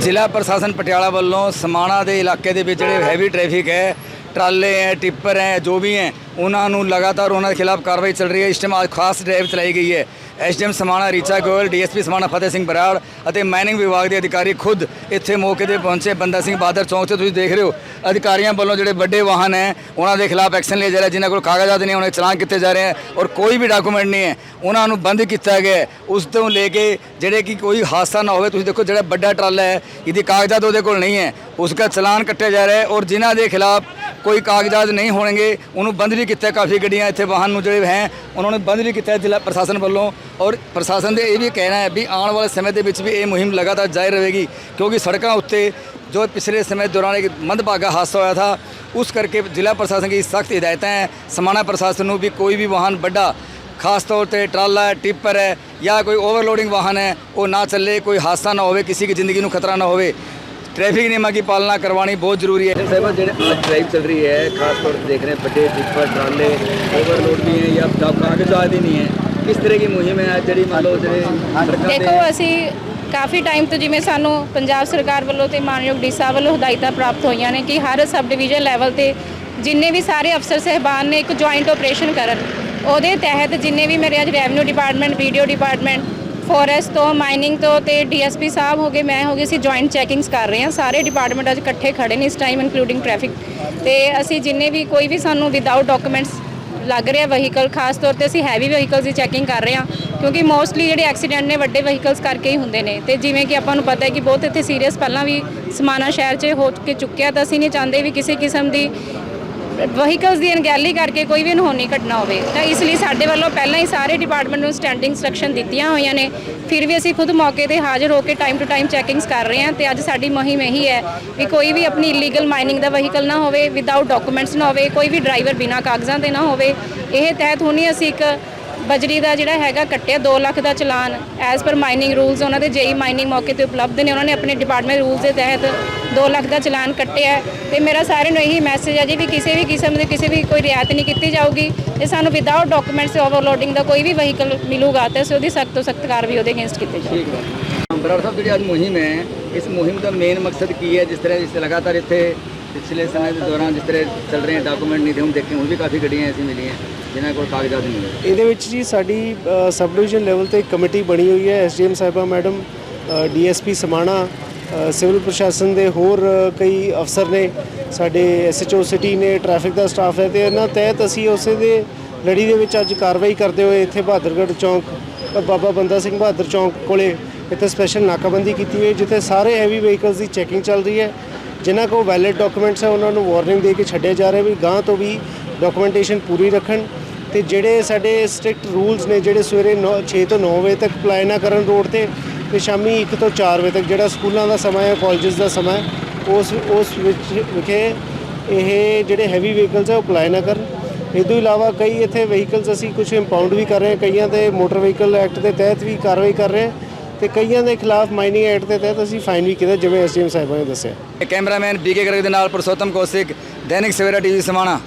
ਜ਼ਿਲ੍ਹਾ ਪ੍ਰਸ਼ਾਸਨ ਪਟਿਆਲਾ ਵੱਲੋਂ ਸਮਾਣਾ ਦੇ ਇਲਾਕੇ ਦੇ ਵਿੱਚ ਜਿਹੜੇ ਹੈਵੀ ਟ੍ਰੈਫਿਕ ਹੈ, ਟਰਾਲੇ ਹੈ, ਟਿੱਪਰ ਹੈ, ਜੋ ਵੀ ਹੈ, ਉਹਨਾਂ ਨੂੰ ਲਗਾਤਾਰ ਉਹਨਾਂ ਦੇ ਖਿਲਾਫ ਕਾਰਵਾਈ ਚੱਲ ਰਹੀ ਹੈ। ਇਸ ਟਾਈਮ ਖਾਸ ਡਰਾਈਵ ਚਲਾਈ ਗਈ ਹੈ। ਐਸਡੀਐਮ ਸਮਾਣਾ, ਰੀਚਾ ਗੋਇਲ, ਡੀਐਸਪੀ ਸਮਾਣਾ ਫਤਿਹ ਸਿੰਘ ਬਰਾੜ ਅਤੇ ਮਾਈਨਿੰਗ ਵਿਭਾਗ ਦੇ ਅਧਿਕਾਰੀ ਖੁਦ ਇੱਥੇ ਮੌਕੇ ਤੇ ਪਹੁੰਚੇ। ਬੰਦਾ ਸਿੰਘ ਬਹਾਦਰ ਚੌਂਕ ਤੇ ਤੁਸੀਂ ਦੇਖ ਰਹੇ ਹੋ, ਅਧਿਕਾਰੀਆਂ ਵੱਲੋਂ ਜਿਹੜੇ ਵੱਡੇ ਵਾਹਨ ਹੈ, ਉਹਨਾਂ ਦੇ ਖਿਲਾਫ ਐਕਸ਼ਨ ਲਿਆ ਜਾ ਰਿਹਾ, ਜਿਨ੍ਹਾਂ ਕੋਲ ਕਾਗਜ਼ਾਤ ਨਹੀਂ, ਉਹਨਾਂ ਦੇ ਚਲਾਨ ਕੀਤੇ ਜਾ ਰਹੇ ਹੈ ਔਰ ਕੋਈ ਵੀ ਡਾਕੂਮੈਂਟ ਨਹੀਂ ਹੈ, ਉਹਨਾਂ ਨੂੰ ਬੰਦ ਕੀਤਾ ਗਿਆ ਉਸ ਤੋਂ ਲੈ ਕੇ ਜਿਹੜੇ ਕਿ ਕੋਈ ਹਾਦਸਾ ਨਾ ਹੋਵੇ, ਤੁਸੀਂ ਦੇਖੋ ਜਿਹੜਾ ਵੱਡਾ ਟਰਾਲਾ ਹੈ, ਇਹਦੀ ਕਾਗਜ਼ਾਤ ਉਹਦੇ ਕੋਲ ਨਹੀਂ ਹੈ। ਉਸ ਚਲਾਨ ਕੱਟਿਆ ਜਾ ਰਿਹਾ ਹੈ ਔਰ ਜਿਨ੍ਹਾਂ ਦੇ ਖਿਲਾਫ ਕੋਈ ਕਾਗਜ਼ਾਤ ਨਹੀਂ ਹੋਣਗੇ, ਉਹਨੂੰ ਬੰਦ ਵੀ ਕੀਤਾ ਕਾਫੀ ਗੱਡੀਆਂ ਇੱਥੇ ਵਾਹਨ ਨੂੰ ਜਿਹੜੇ ਹੈ, ਉਹਨਾਂ ਨੂੰ ਬੰਦ ਵੀ ਕੀਤਾ ਜ਼ਿਲ੍ਹਾ ਪ੍ਰਸ਼ਾਸਨ ਵੱਲੋਂ। ਔਰ ਪ੍ਰਸ਼ਾਸਨ ਦੇ ਇਹ ਵੀ ਕਹਿਣਾ ਹੈ ਵੀ ਆਉਣ ਵਾਲੇ ਸਮੇਂ ਦੇ ਵਿੱਚ ਵੀ ਇਹ ਮੁਹਿੰਮ ਲਗਾਤਾਰ ਜਾਰੀ ਰਹੇਗੀ, ਕਿਉਂਕਿ ਸੜਕਾਂ ਉੱਤੇ ਜੋ ਪਿਛਲੇ ਸਮੇਂ ਦੌਰਾਨ ਇੱਕ ਮੰਦਭਾਗਾ ਹਾਦਸਾ ਹੋਇਆ ਥਾ, ਉਸ ਕਰਕੇ ਜ਼ਿਲ੍ਹਾ ਪ੍ਰਸ਼ਾਸਨ ਦੀ ਸਖਤ ਹਦਾਇਤਾਂ ਹੈ। ਸਮਾਣਾ ਪ੍ਰਸ਼ਾਸਨ ਨੂੰ ਵੀ ਕੋਈ ਵੀ ਵਾਹਨ ਵੱਡਾ, ਖਾਸ ਤੌਰ ਤੇ ਟਰਾਲਾ ਹੈ, ਟਿੱਪਰ ਹੈ ਜਾਂ ਕੋਈ ਓਵਰਲੋਡਿੰਗ ਵਾਹਨ ਹੈ, ਉਹ ਨਾ ਚੱਲੇ, ਕੋਈ ਹਾਦਸਾ ਨਾ ਹੋਵੇ, ਕਿਸੇ ਦੀ ਜ਼ਿੰਦਗੀ ਨੂੰ ਖਤਰਾ ਨਾ ਹੋਵੇ। ਟ੍ਰੈਫਿਕ ਨਿਯਮਾਂ ਦੀ ਪਾਲਣਾ ਕਰਵਾਉਣੀ ਬਹੁਤ ਜ਼ਰੂਰੀ ਹੈ। ਸਾਹਿਬ ਜਿਹੜੇ ਅੱਜ ਡਰਾਈਵ ਚੱਲ ਰਹੀ ਹੈ ਖਾਸ ਤੌਰ ਤੇ ਦੇਖ ਰਹੇ हैं ਵੱਡੇ ਟਿੱਪਰ ਟਰਾਲੇ ਓਵਰਲੋਡ ਵੀ ਹੈ ਜਾਂ ਕਾਗਜ਼ਾਤ ਹੀ ਨਹੀਂ ਹੈ। ਕਿਸ ਤਰ੍ਹਾਂ ਦੀ ਮੁਹਿੰਮ ਹੈ? ਜਿਹੜੀ ਮੰਨ ਲਓ ਜਿਹੜੇ ਦੇਖੋ ਅਸੀਂ ਕਾਫੀ ਟਾਈਮ ਤੋਂ ਜਿਵੇਂ ਸਾਨੂੰ ਪੰਜਾਬ ਸਰਕਾਰ ਵੱਲੋਂ ਤੇ ਮਾਨਯੋਗ ਡੀ ਸਾਹਿਬ ਵੱਲੋਂ ਹਦਾਇਤਾਂ ਪ੍ਰਾਪਤ ਹੋਈਆਂ ਨੇ ਕਿ ਹਰ ਸਬ ਡਿਵੀਜ਼ਨ ਲੈਵਲ ਤੇ ਜਿੰਨੇ ਵੀ ਸਾਰੇ ਅਫਸਰ ਸਹਿਬਾਨ ਨੇ ਇੱਕ ਜੁਆਇੰਟ ਆਪਰੇਸ਼ਨ ਕਰਨ। ਉਹਦੇ ਤਹਿਤ ਜਿੰਨੇ ਵੀ ਮੇਰੇ ਅੱਜ revenue department video department forest ਤੋਂ ਮਾਈਨਿੰਗ ਤੋਂ ਤੇ ਡੀਐਸਪੀ ਸਾਹਿਬ ਹੋ ਗਏ, ਮੈਂ ਹੋ ਗਏ ਅਸੀਂ ਜੁਆਇੰਟ ਚੈਕਿੰਗਸ ਕਰ ਰਹੇ ਹਾਂ। ਸਾਰੇ ਡਿਪਾਰਟਮੈਂਟ ਅੱਜ ਇਕੱਠੇ ਖੜੇ ਨੇ ਇਸ ਟਾਈਮ ਇਨਕਲੂਡਿੰਗ ਟ੍ਰੈਫਿਕ ਤੇ ਅਸੀਂ ਜਿੰਨੇ ਵੀ ਕੋਈ ਵੀ ਸਾਨੂੰ ਵਿਦਆਊਟ ਡਾਕੂਮੈਂਟਸ ਲੱਗ ਰਿਹਾ ਵਹੀਕਲ ਖਾਸ ਤੌਰ ਤੇ ਅਸੀਂ ਹੈਵੀ ਵਹੀਕਲਸ ਦੀ ਚੈਕਿੰਗ ਕਰ ਰਹੇ ਹਾਂ, ਕਿਉਂਕਿ ਮੋਸਟਲੀ ਜਿਹੜੇ ਐਕਸੀਡੈਂਟ ਨੇ, ਵੱਡੇ ਵਹੀਕਲਸ ਕਰਕੇ ਹੀ ਹੁੰਦੇ ਨੇ। ਤੇ ਜਿਵੇਂ ਕਿ ਆਪਾਂ ਨੂੰ ਪਤਾ ਹੈ ਕਿ ਬਹੁਤ ਇੱਥੇ ਸੀਰੀਅਸ ਪਹਿਲਾਂ ਵੀ ਸਮਾਨਾ ਸ਼ਹਿਰ 'ਚ ਹੋ ਕੇ ਚੁੱਕਿਆ ਤਾਂ ਅਸੀਂ ਨਹੀਂ ਚਾਹੁੰਦੇ ਵੀ ਕਿਸੇ ਕਿਸਮ ਦੀ ਵਹੀਕਲਸ ਦੀ ਅਣਗਹਿਲੀ ਕਰਕੇ ਕੋਈ ਵੀ ਅਨਹੋਣੀ ਘਟਨਾ ਹੋਵੇ, ਤਾਂ ਇਸ ਲਈ ਸਾਡੇ ਵੱਲੋਂ ਪਹਿਲਾਂ ਹੀ ਸਾਰੇ ਡਿਪਾਰਟਮੈਂਟ ਨੂੰ ਸਟੈਂਡਿੰਗ ਇੰਸਟਰਕਸ਼ਨ ਦਿੱਤੀਆਂ ਹੋਈਆਂ ਨੇ। ਫਿਰ ਵੀ ਅਸੀਂ ਖੁਦ ਮੌਕੇ ਤੇ ਹਾਜ਼ਰ ਹੋ ਕੇ ਟਾਈਮ ਟੂ ਟਾਈਮ ਚੈਕਿੰਗਸ ਕਰ ਰਹੇ ਹਾਂ ਤੇ ਅੱਜ ਸਾਡੀ ਮੁਹਿੰਮ ਇਹੀ ਹੈ ਵੀ ਕੋਈ ਵੀ ਆਪਣੀ ਇਲੀਗਲ ਮਾਈਨਿੰਗ ਦਾ ਵਹੀਕਲ ਨਾ ਹੋਵੇ ਵਿਦਆਊਟ ਡਾਕੂਮੈਂਟਸ ਨਾ ਹੋਵੇ, ਕੋਈ ਵੀ ਡਰਾਈਵਰ ਬਿਨਾਂ ਕਾਗਜ਼ਾਂ ਦੇ ਨਾ ਹੋਵੇ। ਇਹ ਤਹਿਤ ਹੁਣੀ ਅਸੀਂ ਇੱਕ ਬਜਰੀ ਦਾ ਜਿਹੜਾ ਹੈਗਾ ਕੱਟਿਆ 2 ਲੱਖ ਦਾ challan as per mining rules ਉਹਨਾਂ ਦੇ ਜੇਈ ਮਾਈਨਿੰਗ ਮੌਕੇ ਤੇ ਉਪਲਬਧ ਨੇ, ਉਹਨਾਂ ਨੇ ਆਪਣੇ ਡਿਪਾਰਟਮੈਂਟ ਰੂਲਸ ਦੇ ਤਹਿਤ 2 ਲੱਖ ਦਾ ਚਲਾਨ ਕੱਟਿਆ ਹੈ। ਤੇ ਮੇਰਾ ਸਾਰਿਆਂ ਨੂੰ ਇਹੀ ਮੈਸੇਜ ਹੈ ਜੀ ਵੀ ਕਿਸੇ ਵੀ ਕਿਸਮ ਦੇ, ਕਿਸੇ ਵੀ ਕੋਈ ਰਿਆਇਤ ਨਹੀਂ ਕੀਤੀ ਜਾਊਗੀ ਤੇ ਸਾਨੂੰ ਵਿਦਆਊਟ ਡਾਕੂਮੈਂਟਸ ਓਵਰਲੋਡਿੰਗ ਦਾ ਕੋਈ ਵੀ ਵਹੀਕਲ ਮਿਲੂਗਾ ਤੇ ਅਸੀਂ ਉਹਦੀ ਸਖਤ ਤੋਂ ਸਖਤ ਕਾਰਵਾਈ ਉਹਦੇ ਅਗੇਂਸਟ ਕੀਤੀ ਜਾਊਗੀ। ਠੀਕ ਹੈ। ਬਰਾੜ ਸਾਹਿਬ, ਜਿਹੜੀ ਅੱਜ ਮੁਹਿੰਮ ਹੈ, ਇਸ ਮੁਹਿੰਮ ਦਾ ਮੇਨ ਮਕਸਦ ਕੀ ਹੈ? ਜਿਸ ਤਰ੍ਹਾਂ ਜਿਸ ਲਗਾਤਾਰ ਇੱਥੇ ਪਿਛਲੇ ਸਮੇਂ ਦੇ ਦੌਰਾਨ ਜਿਸ ਤਰ੍ਹਾਂ ਚੱਲ ਰਹੇ ਡਾਕੂਮੈਂਟ ਨਹੀਂ ਥੇ ਹੁਣ ਦੇਖੇ ਹੁਣ ਵੀ ਕਾਫੀ ਗੱਡੀਆਂ ਐਸੀ ਮਿਲੀਆਂ, ਜਿਨ੍ਹਾਂ ਕੋਲ ਕਾਗਜ਼ਾਤ ਨਹੀਂ ਹੈ। ਇਹਦੇ ਵਿੱਚ ਜੀ ਸਾਡੀ ਸਬ ਡਿਵੀਜ਼ਨ ਲੈਵਲ ਤੇ ਕਮੇਟੀ ਬਣੀ ਹੋਈ ਹੈ ਐਸਡੀਐਮ ਸਾਹਿਬਾ ਮੈਡਮ ਡੀਐਸਪੀ ਸਮਾਣਾ ਸਿਵਲ ਪ੍ਰਸ਼ਾਸਨ ਦੇ ਹੋਰ ਕਈ ਅਫਸਰ ਨੇ, ਸਾਡੇ ਐਸਐਚਓ ਸਿਟੀ ਨੇ ਟ੍ਰੈਫਿਕ ਦਾ ਸਟਾਫ ਹੈ ਤੇ ਇਹਨਾਂ ਤਹਿਤ ਅਸੀਂ ਉਸੇ ਦੇ ਲੜੀ ਦੇ ਵਿੱਚ ਅੱਜ ਕਾਰਵਾਈ ਕਰਦੇ ਹੋਏ ਇੱਥੇ ਬਹਾਦਰਗੜ੍ਹ ਚੌਂਕ ਬਾਬਾ ਬੰਦਾ ਸਿੰਘ ਬਹਾਦਰ ਚੌਂਕ ਕੋਲੇ ਇੱਥੇ ਸਪੈਸ਼ਲ ਨਾਕਾਬੰਦੀ ਕੀਤੀ ਹੋਈ ਜਿੱਥੇ ਸਾਰੇ ਹੈਵੀ ਵਹੀਕਲਸ ਦੀ ਚੈਕਿੰਗ ਚੱਲ ਰਹੀ ਹੈ। ਜਿਨ੍ਹਾਂ ਕੋਲ ਵੈਲਿਡ ਡਾਕੂਮੈਂਟਸ ਹੈ, ਉਹਨਾਂ ਨੂੰ ਵਾਰਨਿੰਗ ਦੇ ਕੇ ਛੱਡਿਆ ਜਾ ਰਿਹਾ ਵੀ ਗਾਂ ਤੋਂ ਵੀ ਡਾਕੂਮੈਂਟੇਸ਼ਨ ਪੂਰੀ ਰੱਖਣ ਤੇ ਜਿਹੜੇ ਸਾਡੇ ਸਟ੍ਰਿਕਟ ਰੂਲਸ ਨੇ, ਜਿਹੜੇ ਸਵੇਰੇ 6 ਤੋਂ 9 ਵਜੇ ਤੱਕ ਅਪਲਾਈ ਨਾ ਕਰਨ ਰੋਡ ਤੇ ਤੇ ਸ਼ਾਮੀ 1 ਤੋਂ 4 ਵਜੇ ਤੱਕ ਜਿਹੜਾ ਸਕੂਲਾਂ ਦਾ ਸਮਾਂ ਹੈ ਕਾਲਜਸ ਦਾ ਸਮਾਂ ਉਸ ਉਸ ਵਿੱਚ ਵਿਖੇ ਇਹ ਜਿਹੜੇ ਹੈਵੀ ਵਹੀਕਲਸ ਹੈ, ਉਹ ਅਪਲਾਈ ਨਾ ਕਰਨ। ਇਹ ਤੋਂ ਇਲਾਵਾ ਕਈ ਇੱਥੇ ਵਹੀਕਲਸ ਅਸੀਂ ਕੁਝ ਇੰਪਾਊਂਡ ਵੀ ਕਰ ਰਹੇ ਹਾਂ, ਕਈਆਂ ਤੇ ਮੋਟਰ ਵਹੀਕਲ ਐਕਟ ਦੇ ਤਹਿਤ ਵੀ ਕਾਰਵਾਈ ਕਰ ਰਹੇ ਹਾਂ। ਤੇ ਕਈਆਂ ਦੇ ਖਿਲਾਫ ਮਾਈਨਿੰਗ ਐਕਟ ਦੇ ਤਹਿਤ ਅਸੀਂ ਫਾਈਨ ਵੀ ਕੀਤਾ, ਜਿਵੇਂ ਐਸਡੀਐਮ ਸਾਹਿਬਾਂ ਨੇ ਦੱਸਿਆ। ਕੈਮਰਾਮੈਨ ਬੀਕੇ ਗਰਗ ਦੇ ਨਾਲ ਪੁਰਸ਼ੋਤਮ ਕੌਸ਼ਿਕ, ਦੈਨਿਕ ਸਵੇਰਾ ਟੀਵੀ ਸਮਾਣਾ।